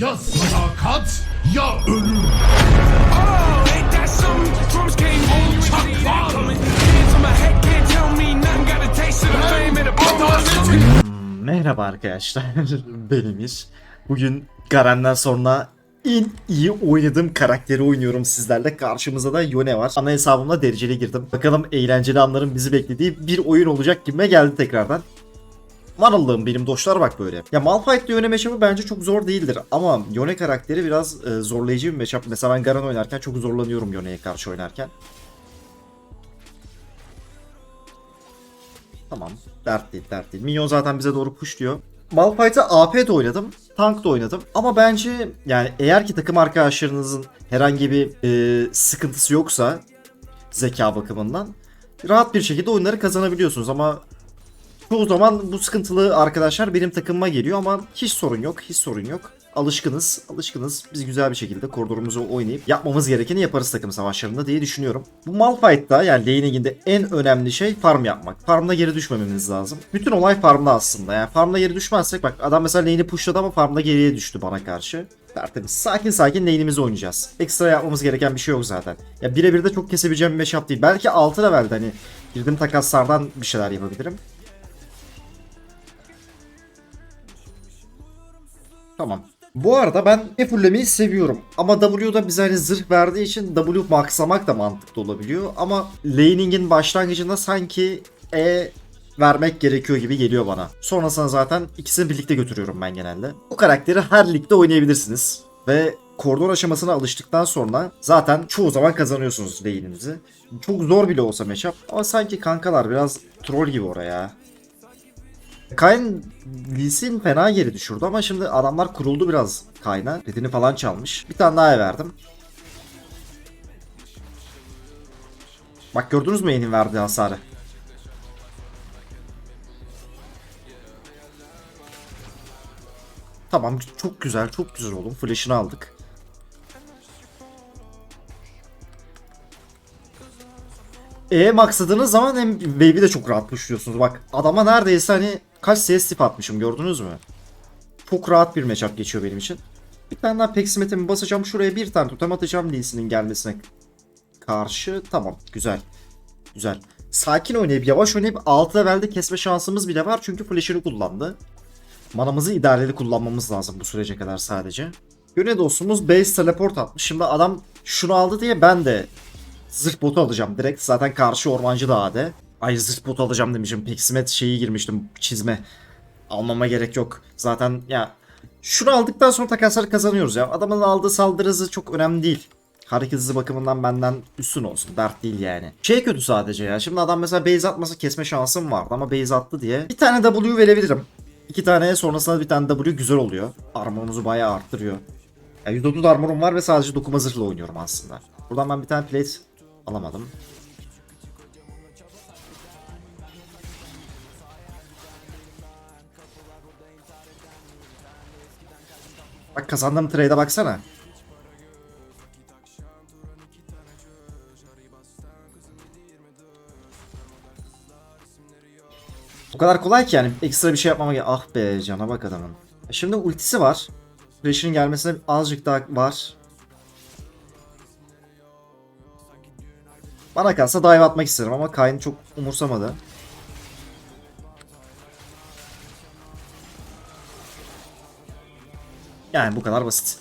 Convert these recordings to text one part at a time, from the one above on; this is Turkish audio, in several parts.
Ya sadakat ya ölüm. Bonus. Merhaba arkadaşlar, ben Emir. Bugün Garen'den sonra en iyi oynadığım karakteri oynuyorum sizlerle. Karşımızda da Yone var. Ana hesabımla dereceli girdim. Bakalım eğlenceli anların bizi beklediği bir oyun olacak gibime geldi tekrardan. Allah'ım benim doşlar bak böyle. Ya Malphite'le Yone matchup'ı bence çok zor değildir. Ama Yone karakteri biraz e, zorlayıcı bir matchup. Mesela ben Garen oynarken çok zorlanıyorum Yone'ye karşı oynarken. Tamam. Dert değil, dert değil. Minyon zaten bize doğru pushluyor. Malphite'a AP de oynadım. Tank da oynadım. Ama bence yani eğer ki takım arkadaşlarınızın herhangi bir e, sıkıntısı yoksa zeka bakımından rahat bir şekilde oyunları kazanabiliyorsunuz ama çoğu zaman bu sıkıntılı arkadaşlar benim takımıma geliyor ama hiç sorun yok, hiç sorun yok. Alışkınız, alışkınız. Biz güzel bir şekilde koridorumuzu oynayıp yapmamız gerekeni yaparız takım savaşlarında diye düşünüyorum. Bu Malphite'da yani laning'inde en önemli şey farm yapmak. Farmda geri düşmememiz lazım. Bütün olay farmda aslında. Yani farmda geri düşmezsek bak adam mesela lane'i pushladı ama farmda geriye düştü bana karşı. Tertemiz. Sakin sakin lane'imizi oynayacağız. Ekstra yapmamız gereken bir şey yok zaten. Ya birebir de çok kesebileceğim bir matchup değil. Belki 6 levelde hani girdiğim takaslardan bir şeyler yapabilirim. Tamam. Bu arada ben E fulllemeyi seviyorum. Ama W'da bize hani zırh verdiği için W maxlamak da mantıklı olabiliyor. Ama laning'in başlangıcında sanki E vermek gerekiyor gibi geliyor bana. Sonrasında zaten ikisini birlikte götürüyorum ben genelde. Bu karakteri her ligde oynayabilirsiniz. Ve koridor aşamasına alıştıktan sonra zaten çoğu zaman kazanıyorsunuz lane'inizi. Çok zor bile olsa matchup ama sanki kankalar biraz troll gibi oraya. Kayn Lee fena geri düşürdü ama şimdi adamlar kuruldu biraz Kayn'a. Redini falan çalmış. Bir tane daha verdim. Bak gördünüz mü E'nin verdiği hasarı? Tamam çok güzel çok güzel oğlum. Flash'ını aldık. E maksadınız zaman hem wave'i de çok rahat pushluyorsunuz. Bak adama neredeyse hani kaç CS tip atmışım gördünüz mü? Çok rahat bir matchup geçiyor benim için. Bir tane daha Peximet'imi basacağım. Şuraya bir tane totem atacağım Lee'sinin gelmesine karşı. Tamam güzel. Güzel. Sakin oynayıp yavaş oynayıp 6 levelde kesme şansımız bile var. Çünkü flash'ını kullandı. Manamızı idareli kullanmamız lazım bu sürece kadar sadece. Yöne dostumuz base teleport atmış. Şimdi adam şunu aldı diye ben de zırh botu alacağım direkt. Zaten karşı ormancı da AD. Ay zırh botu alacağım demişim. Peksimet şeyi girmiştim çizme. Almama gerek yok. Zaten ya şunu aldıktan sonra takasları kazanıyoruz ya. Adamın aldığı saldırı hızı çok önemli değil. Hareket hızı bakımından benden üstün olsun. Dert değil yani. Şey kötü sadece ya. Şimdi adam mesela base atmasa kesme şansım vardı ama base attı diye. Bir tane W verebilirim. İki tane sonrasında bir tane W güzel oluyor. Armorumuzu bayağı arttırıyor. Ya %30 armorum var ve sadece dokuma zırhla oynuyorum aslında. Buradan ben bir tane plate alamadım. Bak kazandığım trade'e baksana. O kadar kolay ki yani ekstra bir şey yapmama gerek. Ah be cana bak adamın. E Şimdi ultisi var. Flash'ın gelmesine azıcık daha var. Bana kalsa dive atmak isterim ama Kayn çok umursamadı. Yani bu kadar basit.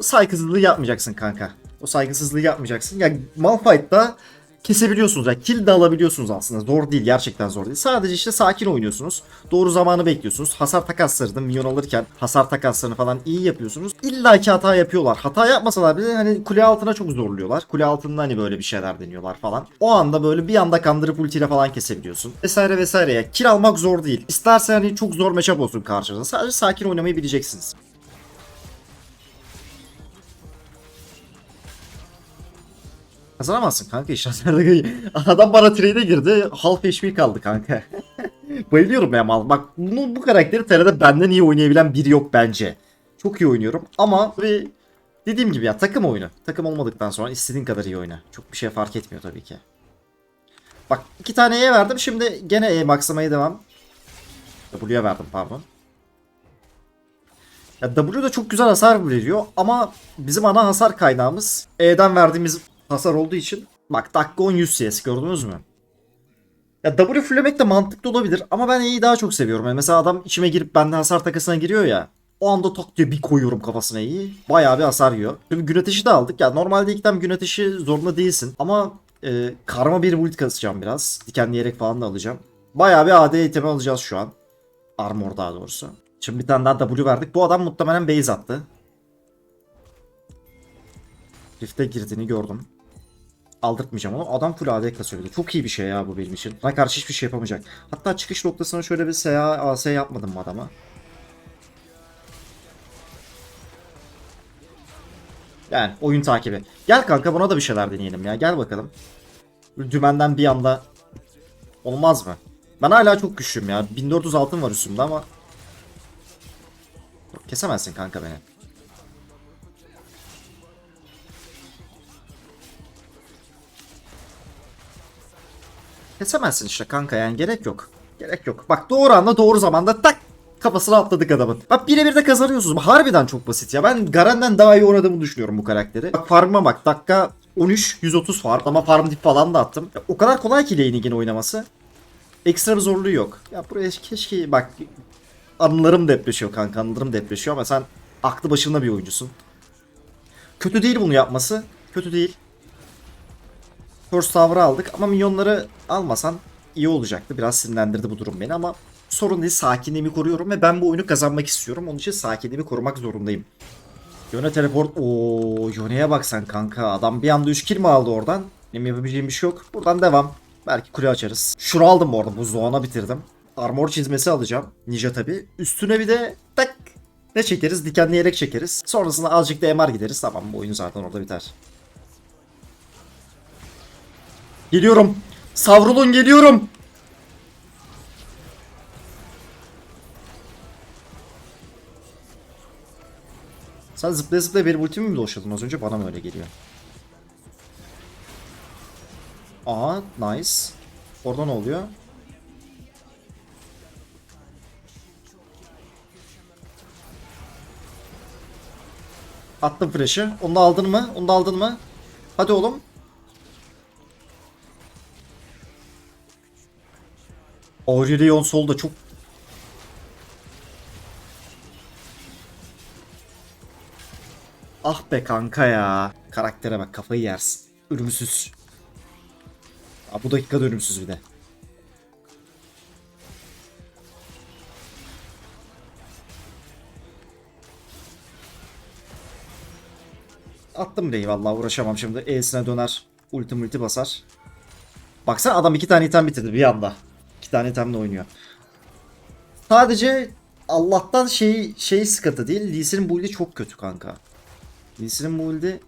Saygısızlığı yapmayacaksın kanka. O saygısızlığı yapmayacaksın. Ya Malphite'da kesebiliyorsunuz. Ya kill de alabiliyorsunuz aslında. Zor değil. Gerçekten zor değil. Sadece işte sakin oynuyorsunuz. Doğru zamanı bekliyorsunuz. Hasar takaslarını minyon alırken hasar takaslarını falan iyi yapıyorsunuz. İlla ki hata yapıyorlar. Hata yapmasalar bile hani kule altına çok zorluyorlar. Kule altında hani böyle bir şeyler deniyorlar falan. O anda böyle bir anda kandırıp ultiyle falan kesebiliyorsun. Vesaire vesaire ya. Kill almak zor değil. İsterse hani çok zor matchup olsun karşınızda. Sadece sakin oynamayı bileceksiniz. Kazanamazsın kanka işaretlerde. Adam bana trade'e girdi. Half HP kaldı kanka. Bayılıyorum ya mal. Bak bu, bu karakteri TR'de benden iyi oynayabilen biri yok bence. Çok iyi oynuyorum ama bir dediğim gibi ya takım oyunu. Takım olmadıktan sonra istediğin kadar iyi oyna. Çok bir şey fark etmiyor tabii ki. Bak iki tane E verdim. Şimdi gene E maxlamaya devam. W'ye verdim pardon. Ya W da çok güzel hasar veriyor ama bizim ana hasar kaynağımız E'den verdiğimiz hasar olduğu için bak dakika 10 100 CS gördünüz mü? Ya W fullemek de mantıklı olabilir ama ben E'yi daha çok seviyorum. Yani mesela adam içime girip bende hasar takısına giriyor ya. O anda tok diye bir koyuyorum kafasına E'yi. Bayağı bir hasar yiyor. Şimdi gün ateşi de aldık. Ya normalde ilk tam gün ateşi zorunda değilsin. Ama e, karma bir build kasacağım biraz. Dikenleyerek falan da alacağım. Bayağı bir AD itemi alacağız şu an. Armor daha doğrusu. Şimdi bir tane daha W verdik. Bu adam muhtemelen base attı. Rift'e girdiğini gördüm. Aldırtmayacağım onu. Adam full AD kasıyordu. Çok iyi bir şey ya bu benim için. Bana karşı hiçbir şey yapamayacak. Hatta çıkış noktasına şöyle bir SA, AS yapmadım mı adama? Yani oyun takibi. Gel kanka buna da bir şeyler deneyelim ya. Gel bakalım. Dümenden bir anda olmaz mı? Ben hala çok güçlüyüm ya. 1400 altın var üstümde ama Kesemezsin kanka beni. Kesemezsin işte kanka yani gerek yok. Gerek yok. Bak doğru anda doğru zamanda tak kafasına atladık adamın. Bak birebir de kazanıyorsunuz. Harbiden çok basit ya. Ben Garen'den daha iyi oynadığımı düşünüyorum bu karakteri. Bak farmıma bak. Dakika 13 130 farm ama farm dip falan da attım. Ya, o kadar kolay ki lane'in oynaması. Ekstra bir zorluğu yok. Ya buraya keşke bak anılarım depreşiyor kanka anılarım depreşiyor ama sen aklı başında bir oyuncusun. Kötü değil bunu yapması. Kötü değil. First Tower'ı aldık ama minyonları almasan iyi olacaktı. Biraz sinirlendirdi bu durum beni ama sorun değil sakinliğimi koruyorum ve ben bu oyunu kazanmak istiyorum. Onun için sakinliğimi korumak zorundayım. Yone teleport. Oo, Yone'ye bak sen kanka. Adam bir anda 3 kill mi aldı oradan? Benim yapabileceğim bir şey yok. Buradan devam. Belki kule açarız. Şunu aldım bu arada. Buzdoğan'a bitirdim. Armor çizmesi alacağım. Ninja tabi. Üstüne bir de tak ne çekeriz? Dikenleyerek çekeriz. Sonrasında azıcık da MR gideriz. Tamam bu oyun zaten orada biter. Geliyorum. Savrulun geliyorum. Sen zıplaya zıplaya benim ultimi mi doşladın az önce? Bana mı öyle geliyor? Aa nice. Orada ne oluyor? Attım flash'ı. Onu da aldın mı? Onu da aldın mı? Hadi oğlum. Aurelion solda çok Ah be kanka ya. Karaktere bak kafayı yersin. Ölümsüz. Aa, bu dakikada ölümsüz bir de. Attım Rey'i vallahi uğraşamam şimdi. E'sine döner. Ulti multi basar. Baksana adam iki tane item bitirdi bir anda. İki tane itemle oynuyor. Sadece Allah'tan şey şey sıkıntı değil. Lee Sin'in build'i çok kötü kanka. Lee Sin'in build'i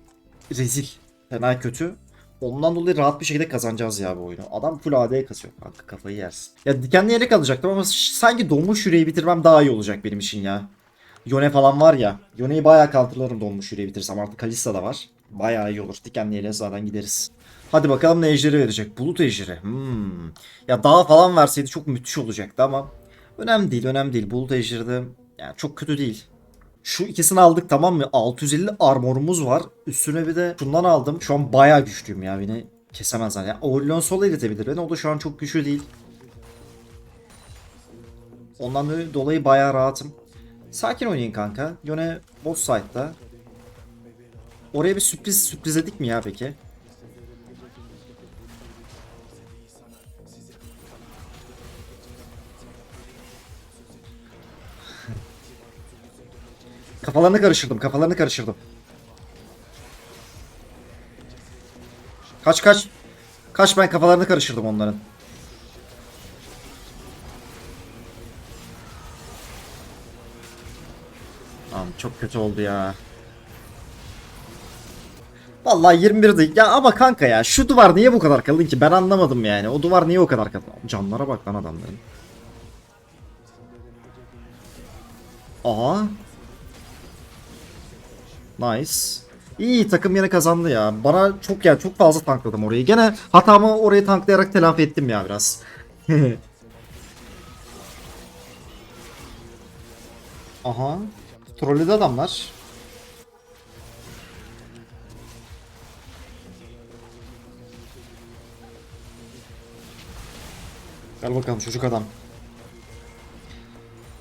rezil. Fena kötü. Ondan dolayı rahat bir şekilde kazanacağız ya bu oyunu. Adam full AD kasıyor kanka kafayı yersin. Ya dikenli yelek alacaktım ama sanki donmuş yüreği bitirmem daha iyi olacak benim için ya. Yone falan var ya. Yone'yi bayağı counterlarım donmuş yüreği bitirsem artık Kalista da var. Bayağı iyi olur. Dikenli zaten gideriz. Hadi bakalım ne ejderi verecek. Bulut ejderi. Hmm. Ya dağ falan verseydi çok müthiş olacaktı ama önemli değil önemli değil. Bulut ejderi de yani çok kötü değil. Şu ikisini aldık tamam mı? 650 armorumuz var. Üstüne bir de şundan aldım. Şu an bayağı güçlüyüm ya. Beni kesemezler. Yani Aurelion Sol'a iletebilir beni. O da şu an çok güçlü değil. Ondan dolayı bayağı rahatım. Sakin oynayın kanka. Yone boss side'da. Oraya bir sürpriz sürpriz edik mi ya peki? Kafalarını karıştırdım, kafalarını karıştırdım. Kaç kaç. Kaç ben kafalarını karıştırdım onların. Tamam çok kötü oldu ya. Vallahi 21 değil. Ya ama kanka ya şu duvar niye bu kadar kalın ki? Ben anlamadım yani. O duvar niye o kadar kalın? Canlara bak lan adamların. Aha. Nice. İyi takım yine kazandı ya. Bana çok yani çok fazla tankladım orayı. Gene hatamı orayı tanklayarak telafi ettim ya biraz. Aha. Trolledi adamlar. Gel bakalım çocuk adam.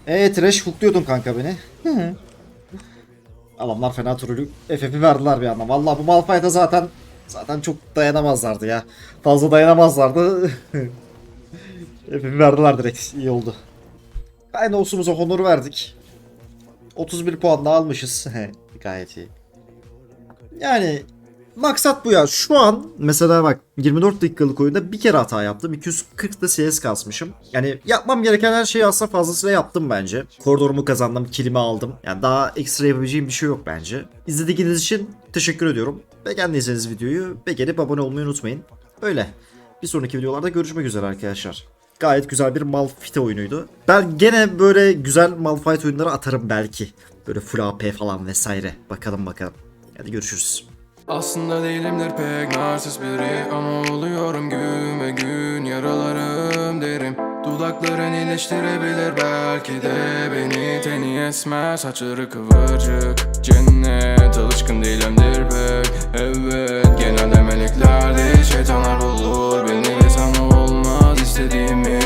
Eee trash hookluyordun kanka beni. Adamlar fena trollü FF'i verdiler bir anda. Vallahi bu Malphite'a zaten zaten çok dayanamazlardı ya. Fazla dayanamazlardı. FF'i verdiler direkt. İyi oldu. Aynı olsumuza honor verdik. 31 puan da almışız. Gayet iyi. Yani maksat bu ya. Şu an mesela bak 24 dakikalık oyunda bir kere hata yaptım. 240 da CS kasmışım. Yani yapmam gereken her şeyi aslında fazlasıyla yaptım bence. Koridorumu kazandım, kilimi aldım. Yani daha ekstra yapabileceğim bir şey yok bence. İzlediğiniz için teşekkür ediyorum. Beğendiyseniz videoyu beğenip abone olmayı unutmayın. Öyle. Bir sonraki videolarda görüşmek üzere arkadaşlar. Gayet güzel bir Malphite oyunuydu. Ben gene böyle güzel Malphite oyunları atarım belki. Böyle full AP falan vesaire. Bakalım bakalım. Hadi görüşürüz. Aslında değilimdir pek narsist biri Ama oluyorum güme gün yaralarım derim Dudakların iyileştirebilir belki de beni Teni esmer saçları kıvırcık Cennet alışkın değilimdir pek. Evet genelde meleklerde şeytanlar bulur Beni. Lisan olmaz istediğimi